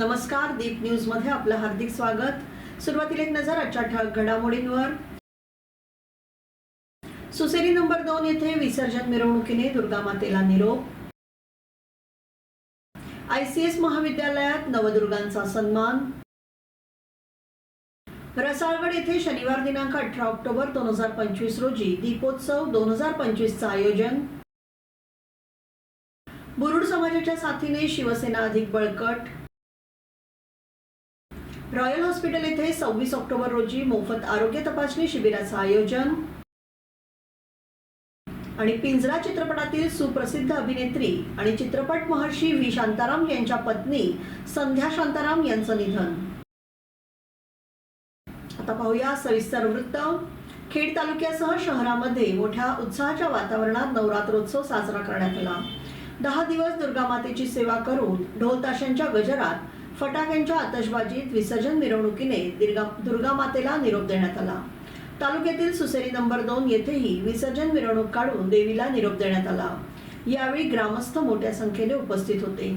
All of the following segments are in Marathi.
नमस्कार दीप न्यूजमध्ये आपलं हार्दिक स्वागत. सुरुवातीला एक नजर आजच्या ठळक घडामोडींवर. सुसेरी नंबर दोन येथे विसर्जन मिरवणुकीने दुर्गा मातेला निरोप. आयसीएस महाविद्यालयात नवदुर्गांचा सन्मान. रसाळगड येथे शनिवार दिनांक अठरा ऑक्टोबर दोन हजार पंचवीस रोजी दीपोत्सव दोन हजार पंचवीसचं आयोजन. बुरुड समाजाच्या साथीने शिवसेना अधिक बळकट. रॉयल हॉस्पिटल येथे सव्वीस ऑक्टोबर रोजी मोफत आरोग्य तपासणी शिबिराचं आयोजन. आणि पिंजरा चित्रपटातील सुप्रसिद्ध अभिनेत्री आणि चित्रपट महर्षी व्ही. शांताराम यांच्या पत्नी संध्या शांताराम यांचं निधन. आता पाहूया सविस्तर वृत्त. खेड तालुक्यासह शहरामध्ये मोठ्या उत्साहाच्या वातावरणात नवरात्रोत्सव साजरा करण्यात आला. दहा दिवस दुर्गा मातेची सेवा करून ढोल ताशांच्या गजरात फटाक्यांच्या आतषबाजीत विसर्जन मिरवणुकीने दुर्गा दुर्गामातेला निरोप देण्यात आला. तालुक्यातील सुसेरी नंबर दोन येथेही विसर्जन मिरवणूक काढून देवीला निरोप देण्यात आला. यावेळी ग्रामस्थ मोठ्या संख्येने उपस्थित होते.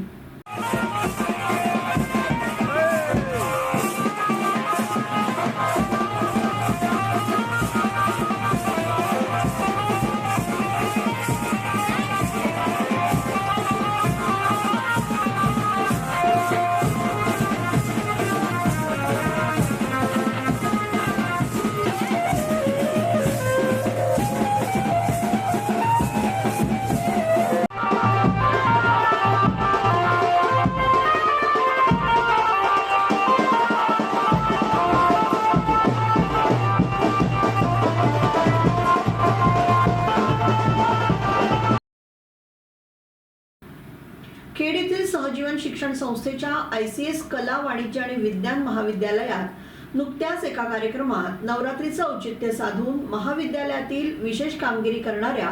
शिक्षण संस्थेच्या आय सी एस कला वाणिज्य आणि विज्ञान महाविद्यालयात नुकत्याच एका कार्यक्रमात नवरात्रीचं औचित्य साधून महाविद्यालयातील विशेष कामगिरी करणाऱ्या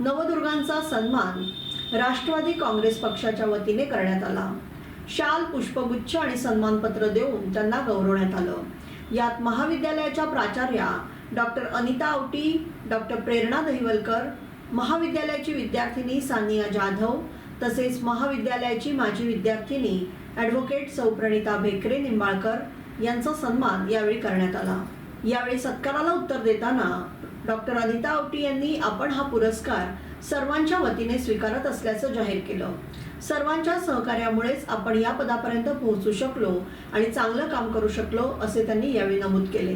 नवदुर्गांचा सन्मान राष्ट्रवादी काँग्रेस पक्षाच्या वतीने करण्यात आला. शाल पुष्पगुच्छ आणि सन्मानपत्र देऊन त्यांना गौरवण्यात आलं. यात महाविद्यालयाच्या प्राचार्या डॉक्टर अनिता आवटी डॉक्टर प्रेरणा दहिवलकर महाविद्यालयाची विद्यार्थिनी सानिया जाधव तसेच महाविद्यालयाची माजी विद्यार्थिनी ॲडव्होकेट सौप्रणिता भेकरे निंबाळकर यांचा सन्मान यावेळी करण्यात आला. यावेळी सत्काराला उत्तर देताना डॉक्टर अनिता आवटी यांनी आपण हा पुरस्कार सर्वांच्या वतीने स्वीकारत असल्याचं जाहीर केलं. सर्वांच्या सहकार्यामुळेच आपण या पदापर्यंत पोहोचू शकलो आणि चांगलं काम करू शकलो असे त्यांनी यावेळी नमूद केले.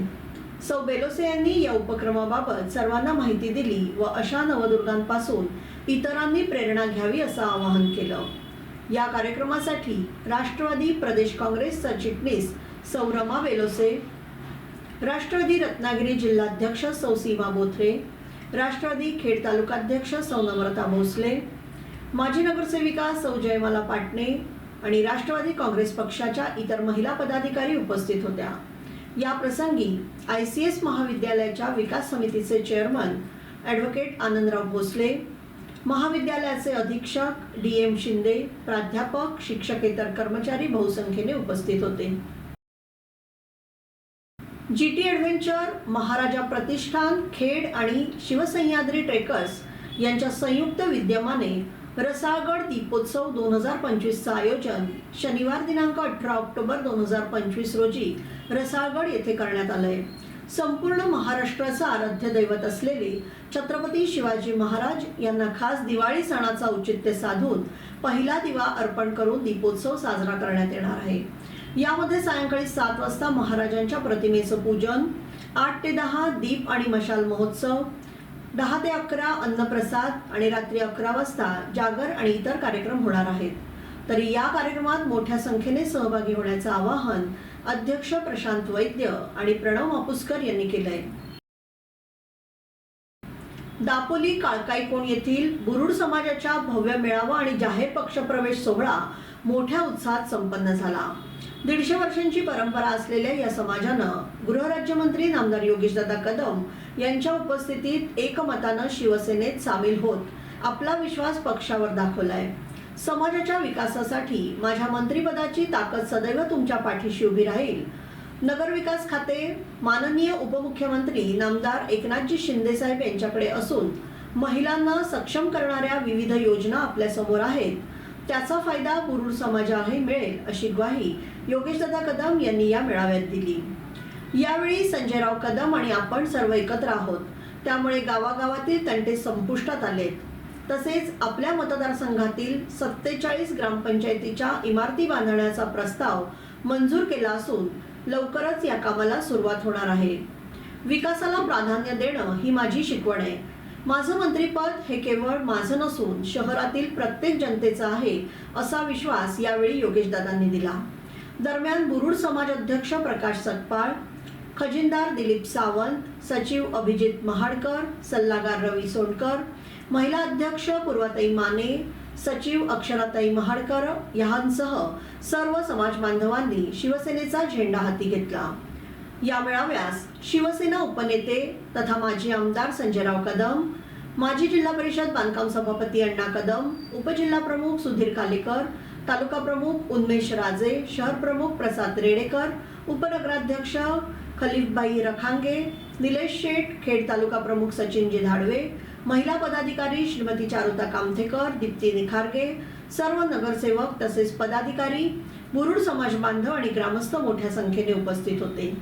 सौ बेलोसे यांनी या उपक्रमाबाबत सर्वांना माहिती दिली व अशा नवदुर्गांपासून इतरांनी प्रेरणा घ्यावी असं आवाहन केलं. या कार्यक्रमासाठी राष्ट्रवादी प्रदेश काँग्रेस सरचिटणीस सौरमा बेलोसे राष्ट्रवादी रत्नागिरी जिल्हाध्यक्ष सौ सीमा बोथरे राष्ट्रवादी खेड तालुकाध्यक्ष सौ नम्रता भोसले माजी नगरसेविका सौ जयमाला पाटणे आणि राष्ट्रवादी काँग्रेस पक्षाच्या इतर महिला पदाधिकारी उपस्थित होत्या. या प्रसंगी आय सी एस महाविद्यालयाच्या विकास समितीचे चेअरमन ॲडव्होकेट आनंदराव भोसले महाविद्यालयाचे अधीक्षक डी एम शिंदे प्राध्यापक शिक्षकेतर कर्मचारी बहुसंख्येने उपस्थित होते. जी टी ॲडव्हेंचर महाराजा प्रतिष्ठान खेड आणि शिवसह्याद्री ट्रेकर्स यांच्या संयुक्त विद्यमाने रसाळगड दीपोत्सव दोन हजार पंचवीसचं आयोजन शनिवार दिनांक अठरा ऑक्टोबर दोन हजार पंचवीस रोजी रसाळगड येथे करण्यात आलंय. संपूर्ण महाराष्ट्राचं आराध्य दैवत असलेले छत्रपती शिवाजी महाराज यांना खास दिवाळी सणाचं औचित्य साधून पहिला दिवा अर्पण करून दीपोत्सव साजरा करण्यात येणार आहे. यामध्ये सायंकाळी सात वाजता महाराजांच्या प्रतिमेचं पूजन आठ ते दहा दीप आणि मशाल महोत्सव दहा ते अकरा अन्नप्रसाद आणि रात्री अकरा वाजता जागर आणि इतर कार्यक्रम होणार आहेत. तरी या कार्यक्रमात मोठ्या संख्येने सहभागी होण्याचं आवाहन अध्यक्ष प्रशांत वैद्य आणि प्रणव मापुसकर यांनी केलं आहे दापोली काळकाईकोण येथील बुरुड समाजाच्या भव्य मेळावा आणि जाहीर पक्षप्रवेश सोहळा मोठ्या उत्साहात संपन्न झाला. दीडशे वर्षांची परंपरा असलेल्या या समाजानं गृहराज्यमंत्री नामदार योगेशदादा कदम यांच्या उपस्थितीत एकमतानं शिवसेनेत सामील होत आपला विश्वास पक्षावर दाखवलाय. समाजाच्या विकासासाठी माझ्या मंत्रिपदाची ताकद सदैव तुमच्या पाठीशी उभी राहील नगरविकास खाते माननीय उपमुख्यमंत्री नामदार एकनाथजी शिंदेसाहेब यांच्याकडे असून महिलांना सक्षम करणाऱ्या विविध योजना आपल्यासमोर आहेत. त्याचा फायदा पुरुष समाजालाही मिळेल अशी ग्वाही योगेशदादा कदम यांनी या मेळाव्यात दिली. यावेळी संजयराव कदम आणि आपण सर्व एकत्र आहोत. त्यामुळे गावागावातील तंटे संपुष्टात आलेत. तसेच आपल्या मतदारसंघातील सत्तेचाळीस ग्रामपंचायतीच्या इमारती बांधण्याचा प्रस्ताव मंजूर केला असून लवकरच या कामाला सुरुवात होणार आहे. विकासाला प्राधान्य देणं ही माझी शिकवण आहे. माझं मंत्रीपद हे केवळ माझं नसून शहरातील प्रत्येक जनतेचं आहे असा विश्वास यावेळी योगेशदादांनी दिला. दरम्यान बुरुड समाज अध्यक्ष प्रकाश सतपाळ खजिनदार दिलीप सावंत सचिव अभिजित महाडकर सल्लागार रवी सोनकर महिला अध्यक्ष पूर्वाताई माने सचिव अक्षराताई महाडकर यांसह सर्व समाज बांधवांनी शिवसेनेचा झेंडा हाती घेतला. या मेळाव्यास शिवसेना उपनेते तथा माजी आमदार संजयराव कदम माजी जिल्हा परिषद बांधकाम सभापती अण्णा कदम उपजिल्हा प्रमुख सुधीर कालेकर तालुका प्रमुख उन्मेश राजे शहर प्रमुख प्रसाद रेडेकर उपनगराध्यक्ष खलीफबाई रखांगे निलेश शेठ खेड तालुका प्रमुख सचिनजी धाडवे महिला पदाधिकारी श्रीमती चारुता कामथेकर दीप्ती निखारगे सर्व नगरसेवक तसेच पदाधिकारी मुरुड समाज बांधव आणि ग्रामस्थ मोठ्या संख्येने उपस्थित होते.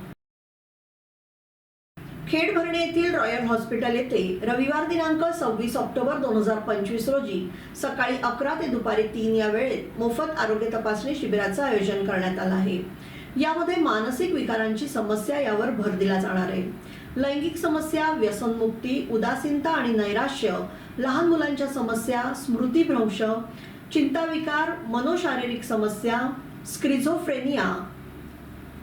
खेड भरणे येथील रॉयल हॉस्पिटल येथे रविवार दिनांक सव्वीस ऑक्टोबर दोन हजार पंचवीस रोजी सकाळी अकरा ते दुपारी तीन या वेळेत मोफत आरोग्य तपासणी शिबिराचं आयोजन करण्यात आलं आहे. यामध्ये मानसिक विकारांची समस्या यावर भर दिला जाणार आहे. लैंगिक समस्या व्यसनमुक्ती उदासीनता आणि नैराश्य लहान मुलांच्या समस्या स्मृतीभ्रंश चिंताविकार मनोशारीरिक समस्या स्क्रिझोफ्रेनिया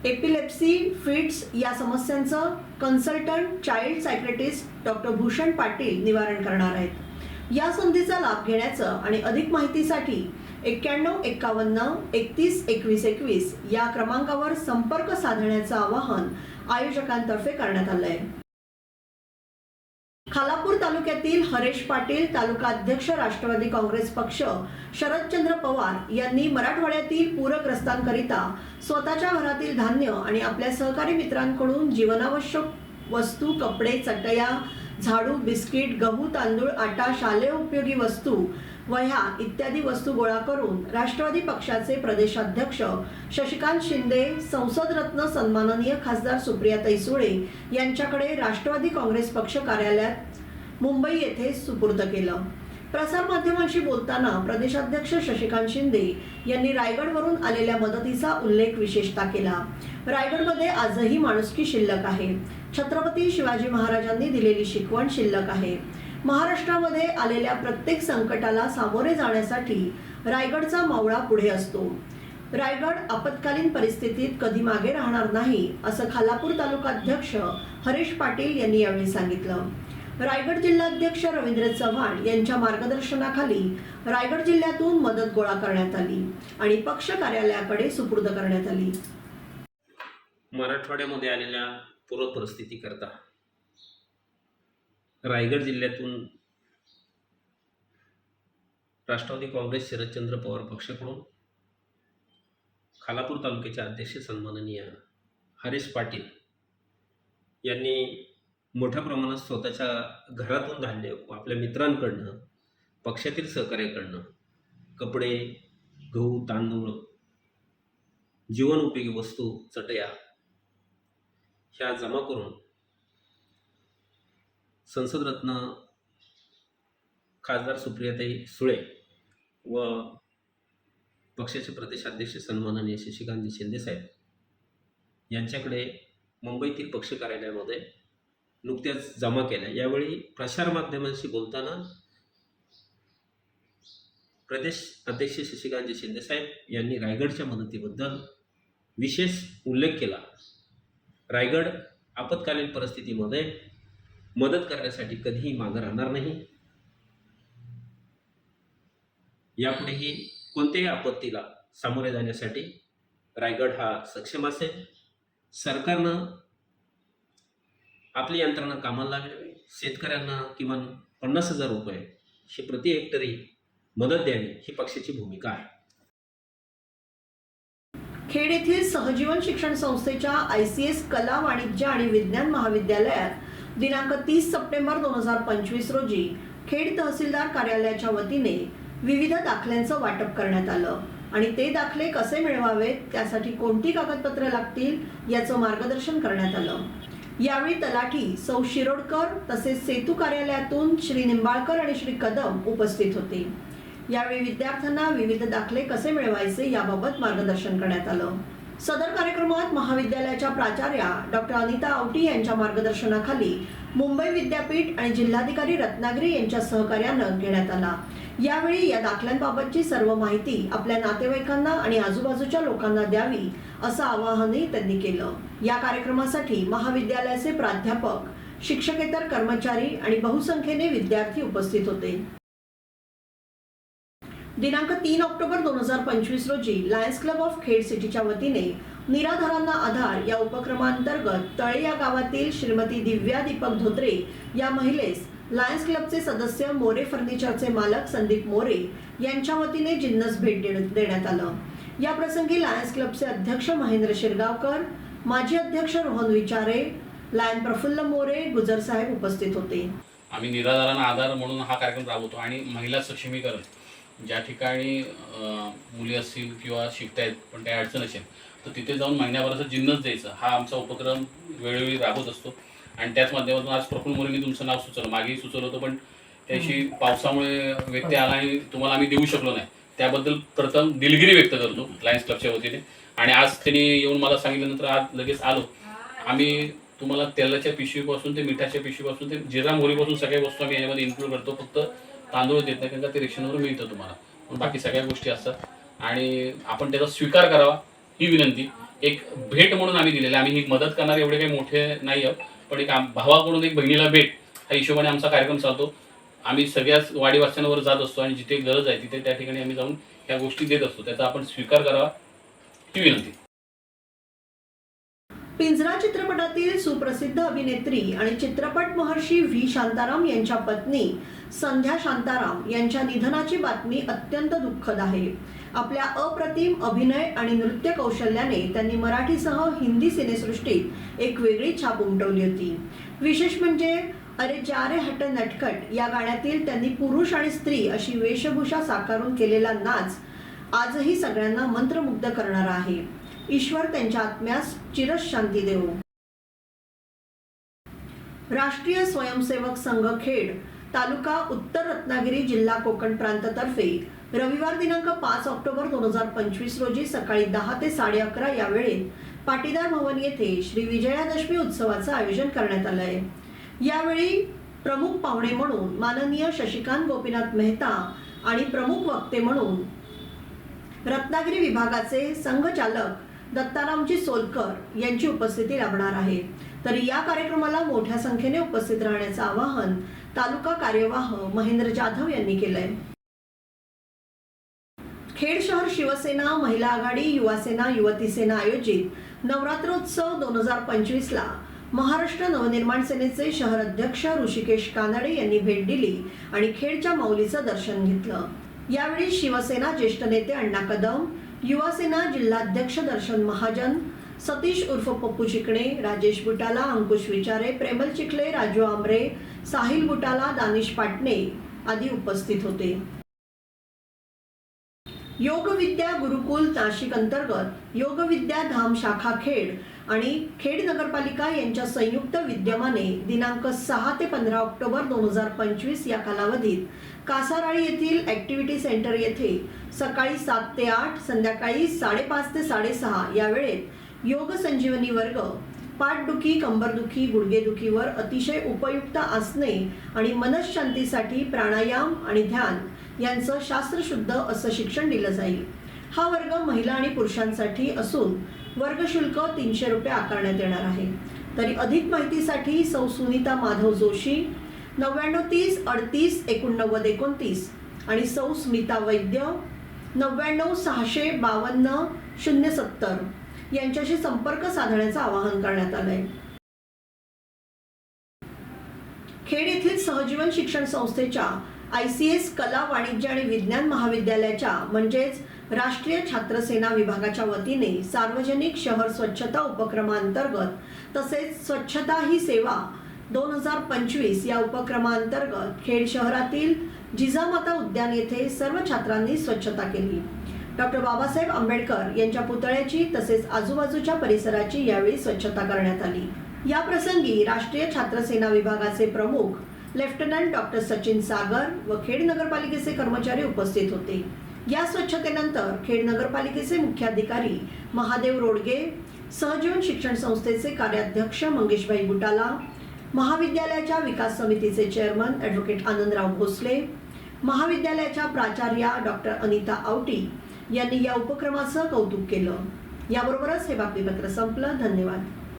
एपिलेप्सी फिट्स या समस्यांचं consultant child psychiatrist doctor Bhushan Patil निवारण करणार आहेत. या संधीचा लाभ घेण्याचं आणि अधिक माहितीसाठी एक्क्याण्णव एक्कावन्न एकतीस एकवीस एकवीस या क्रमांकावर संपर्क साधण्याचं आवाहन आयोजकांतर्फे करण्यात आलं आहे खालापूर तालुक्यातील हरेश पाटील तालुका अध्यक्ष राष्ट्रवादी काँग्रेस पक्ष शरदचंद्र पवार यांनी मराठवाड्यातील पूरग्रस्तांकरिता स्वतःच्या घरातील धान्य आणि आपल्या सहकारी मित्रांकडून जीवनावश्यक वस्तू कपडे चटया झाडू बिस्किट गहू तांदूळ आटा शालेय उपयोगी वस्तू वह्या इत्यादी वस्तू गोळा करून राष्ट्रवादी पक्षाचे प्रदेशाध्यक्ष शशिकांत शिंदे संसदरत्न सन्माननीय खासदार सुप्रियाताई सुळे यांच्याकडे राष्ट्रवादी काँग्रेस पक्ष कार्यालयात मुंबई येथे सुपूर्द केलं. प्रसारमाध्यमांशी बोलताना प्रदेशाध्यक्ष शशिकांत शिंदे यांनी रायगडवरून आलेल्या मदतीचा उल्लेख विशेषतः केला. रायगडमध्ये आजही माणुसकी शिल्लक आहे. छत्रपती शिवाजी महाराजांनी दिलेली शिकवण शिल्लक आहे. महाराष्ट्रामध्ये आलेल्या प्रत्येक संकटाला सामोरे जाण्यासाठी रायगडचा मावळा पुढे असतो. रायगड आपत्कालीन परिस्थितीत कधी मागे राहणार नाही असं खालापूर तालुका अध्यक्ष हरीश पाटील यांनी यावेळी सांगितलं. रायगड जिल्हाध्यक्ष रवींद्र चव्हाण यांच्या मार्गदर्शनाखाली रायगड जिल्ह्यातून मदत गोळा करण्यात आली आणि पक्ष कार्यालयाकडे सुपूर्द करण्यात आली. मराठवाड्यामध्ये आलेल्या पूर रायगड जिल्ह्यातून राष्ट्रवादी काँग्रेस शरदचंद्र पवार पक्षाकडून खालापूर तालुक्याचे अध्यक्ष सन्माननीय हरीश पाटील यांनी मोठ्या प्रमाणात स्वतःच्या घरातून धान्य व आपल्या मित्रांकडनं पक्षातील सहकार्याकडनं कपडे गहू तांदूळ जीवनोपयोगी वस्तू चटया ह्या जमा करून संसदरत्न खासदार सुप्रियाताई सुळे व पक्षाचे प्रदेशाध्यक्ष सन्माननीय शशिकांतजी शिंदेसाहेब यांच्याकडे मुंबईतील पक्ष कार्यालयामध्ये नुकत्याच जमा केल्या. यावेळी प्रसारमाध्यमांशी बोलताना प्रदेश अध्यक्ष शशिकांतजी शिंदेसाहेब यांनी रायगडच्या मदतीबद्दल विशेष उल्लेख केला. रायगड आपत्कालीन परिस्थितीमध्ये मदत करण्यासाठी कधीही मागं राहणार नाही. यापुढेही कोणत्याही आपत्तीला सामोरे जाण्यासाठी रायगड हा सक्षम असेल. सरकारनं आपली यंत्रणा कामाला लावावी शेतकऱ्यांना किमान पन्नास हजार रुपये ही प्रति हेक्टरी मदत द्यावी ही पक्षाची भूमिका आहे. खेड येथील सहजीवन शिक्षण संस्थेच्या आय सी एस कला वाणिज्य आणि विज्ञान महाविद्यालयात दिनांक तीस सप्टेंबर दोन हजार पंचवीस रोजी खेड तहसीलदार कार्यालयाच्या वतीने विविध दाखल्यांचं वाटप करण्यात आलं. आणि ते दाखले कसे मिळवावेत त्यासाठी कोणती कागदपत्रे लागतील याचं मार्गदर्शन करण्यात आलं. यावेळी तलाठी सौ शिरोडकर तसेच सेतू कार्यालयातून श्री निंबाळकर आणि श्री कदम उपस्थित होते. यावेळी विद्यार्थ्यांना विविध दाखले कसे मिळवायचे याबाबत मार्गदर्शन करण्यात आलं. सदर कार्यक्रमात महाविद्यालयाच्या प्राचार्या डॉक्टर अनिता आवटी यांच्या मार्गदर्शनाखाली मुंबई विद्यापीठ आणि जिल्हाधिकारी रत्नागिरी यांच्या सहकार्यानं घेण्यात आला. यावेळी या दाखल्यांबाबतची सर्व माहिती आपल्या नातेवाईकांना आणि आजूबाजूच्या लोकांना द्यावी असं आवाहनही त्यांनी केलं. या कार्यक्रमासाठी महाविद्यालयाचे प्राध्यापक शिक्षकेतर कर्मचारी आणि बहुसंख्येने विद्यार्थी उपस्थित होते. दिनांक तीन ऑक्टोबर दोन हजार पंचवीस रोजी लायन्स क्लब ऑफ खेड सिटीच्या वतीने निराधारांना आधार या उपक्रमांतर्गत तळे या गावातील श्रीमती दिव्या दीपक धोत्रे या महिलेस लायन्स क्लबचे सदस्य मोरे फर्निचरचे मालक संदीप मोरे यांच्या वतीने जिन्नस भेट देण्यात आलं. या प्रसंगी लायन्स क्लबचे अध्यक्ष महेंद्र शिरगावकर माजी अध्यक्ष रोहन विचारे लायन प्रफुल्ल मोरे गुजर साहेब उपस्थित होते. आम्ही निराधारांना आधार म्हणून हा कार्यक्रम राबवतो आणि महिला सक्षमीकरण ज्या ठिकाणी मुली असतील किंवा शिकतायत पण काही अडचण असेल तर तिथे जाऊन महिन्याभराचं जिन्नस द्यायचं. हा आमचा उपक्रम वेळोवेळी राबवत असतो. आणि त्याच माध्यमातून आज प्रफुल्ल मोरेंनी तुमचं नाव सुचवलं. मागेही सुचवलं होतं पण त्याशी पावसामुळे व्यत्यय आला आणि तुम्हाला आम्ही देऊ शकलो नाही. त्याबद्दल प्रथम दिलगिरी व्यक्त करतो लायन्स क्लबच्या वतीने. आणि आज त्यांनी येऊन मला सांगितल्यानंतर आज लगेच आलो. आम्ही तुम्हाला तेलाच्या पिशवीपासून ते मिठाच्या पिशवीपासून ते जिरा मोहरीपासून सगळ्या वस्तू आम्ही याच्यामध्ये इन्क्लूड करतो. फक्त तांदूळ देत नाही कारण का ते रेशनवर मिळतं तुम्हाला. पण बाकी सगळ्या गोष्टी असतात. आणि आपण त्याचा स्वीकार करावा ही विनंती. एक भेट म्हणून आम्ही दिलेली आम्ही ही मदत करणारे एवढे काही मोठे नाही आहोत पण एक आम- भावाकडून एक बहिणीला भेट ह्या हिशोबाने आमचा कार्यक्रम चालतो. आम्ही सगळ्याच वाडीवास्यांवर जात असतो आणि जिथे गरज आहे तिथे त्या ठिकाणी आम्ही जाऊन ह्या गोष्टी देत असतो. त्याचा आपण स्वीकार करावा ही विनंती. पिंजरा चित्रपटातील सुप्रसिद्ध अभिनेत्री आणि चित्रपट महर्षी व्ही. शांताराम यांच्या पत्नी संध्या शांताराम यांच्या निधनाची बातमी अत्यंत दुःखद आहे. आपल्या अप्रतिम अभिनय आणि नृत्य कौशल्याने त्यांनी मराठीसह हिंदी सिनेसृष्टीत एक वेगळी छाप उमटवली होती. विशेष म्हणजे अरे जा रे हट नटखट या गाण्यातील त्यांनी पुरुष आणि स्त्री अशी वेशभूषा साकारून केलेला नाच आजही सगळ्यांना मंत्रमुग्ध करणारा आहे. ईश्वर त्यांच्या आत्म्यास चिरस शांती देऊ. राष्ट्रीय स्वयंसेवक संघ खेड तालुका उत्तर रत्नागिरी जिल्हा कोकण प्रांततर्फे रविवार दिनांक पाच ऑक्टोबर दोन हजार पंचवीस रोजी सकाळी दहा ते साडे अकरा या वेळेत पाटीदार भवन येथे श्री विजयादशमी उत्सवाचं आयोजन करण्यात आलं आहे यावेळी प्रमुख पाहुणे म्हणून माननीय शशिकांत गोपीनाथ मेहता आणि प्रमुख वक्ते म्हणून रत्नागिरी विभागाचे संघचालक दत्तारामजी सोलकर यांची उपस्थिती लाभणार आहे. तर या कार्यक्रमाला मोठ्या संख्येने उपस्थित राहण्याचं आवाहन तालुका कार्यवाह महेंद्र जाधव यांनी केलंय. खेड शहर शिवसेना महिला आघाडी युवा सेना युवती सेना आयोजित नवरात्रोत्सव दोन हजार पंचवीस ला महाराष्ट्र नवनिर्माण सेनेचे शहर अध्यक्ष ऋषिकेश कानडे यांनी भेट दिली आणि खेडच्या माऊलीचं दर्शन घेतलं. यावेळी शिवसेना ज्येष्ठ नेते अण्णा कदम युवासेना जिल्हाध्यक्ष दर्शन महाजन सतीश उर्फ पप्पू चिकणे राजेश बुटाला अंकुश विचारे प्रेमल चिखले राजू आमरे साहिल बुटाला दानिश पाटणे आदी उपस्थित होते. योगविद्या गुरुकुल नाशिक अंतर्गत योगविद्या धाम शाखा खेड आणि खेड नगरपालिका यांच्या संयुक्त विद्यमाने दिनांक सहा ते पंधरा ऑक्टोबर दोन हजार पंचवीस या कालावधीत कासाराळी येथील ॲक्टिव्हिटी सेंटर येथे सकाळी सात ते आठ संध्याकाळी साडेपाच ते साडेसहा या वेळेत योग संजीवनी वर्ग पाठदुखी कंबरदुखी गुडघेदुखीवर अतिशय उपयुक्त आसने आणि मनशांतीसाठी प्राणायाम आणि ध्यान यांचं शास्त्रशुद्ध असं शिक्षण दिलं जाईल. हा वर्ग महिला आणि पुरुषांसाठी असून वर्ग शुल्क तीनशे रुपये आकारण्यात येणार आहे. तरी अधिक माहितीसाठी सौ सुनीता माधव जोशी नव्याण्णव तीस अडतीस एकोणनव्वद एकोणतीस आणि सौ स्मिता वैद्य नव्याण्णव सहाशे बावन्न शून्य सत्तर यांच्याशी संपर्क साधण्याचं आवाहन करण्यात आलंय. खेड येथील सहजीवन शिक्षण संस्थेच्या आय सी एस कला वाणिज्य आणि विज्ञान महाविद्यालयाच्या म्हणजेच राष्ट्रीय छात्रसेना विभागाच्या वतीने सार्वजनिक शहर स्वच्छता उपक्रमांतर्गत तसेच स्वच्छता ही सेवा दोन हजार पंचवीस या उपक्रमांतर्गत खेड शहरातील जिजामाता उद्यान येथे सर्व छात्रांनी स्वच्छता केली. डॉक्टर बाबासाहेब आंबेडकर यांच्या पुतळ्याची तसेच आजूबाजूच्या परिसराची यावेळी स्वच्छता करण्यात आली. या प्रसंगी राष्ट्रीय छात्रसेना विभागाचे प्रमुख लेफ्टनंट डॉक्टर सचिन सागर व खेड नगरपालिकेचे कर्मचारी उपस्थित होते. या स्वच्छतेनंतर खेड नगरपालिकेचे मुख्याधिकारी महादेव रोडगे सहजीवन शिक्षण संस्थेचे कार्याध्यक्ष मंगेशभाई बुटाला महाविद्यालयाच्या विकास समितीचे चेअरमन ॲडव्होकेट आनंदराव भोसले महाविद्यालयाच्या प्राचार्या डॉक्टर अनिता आवटी यांनी या उपक्रमाचं कौतुक केलं. याबरोबरच हे बातमीपत्र संपलं. धन्यवाद.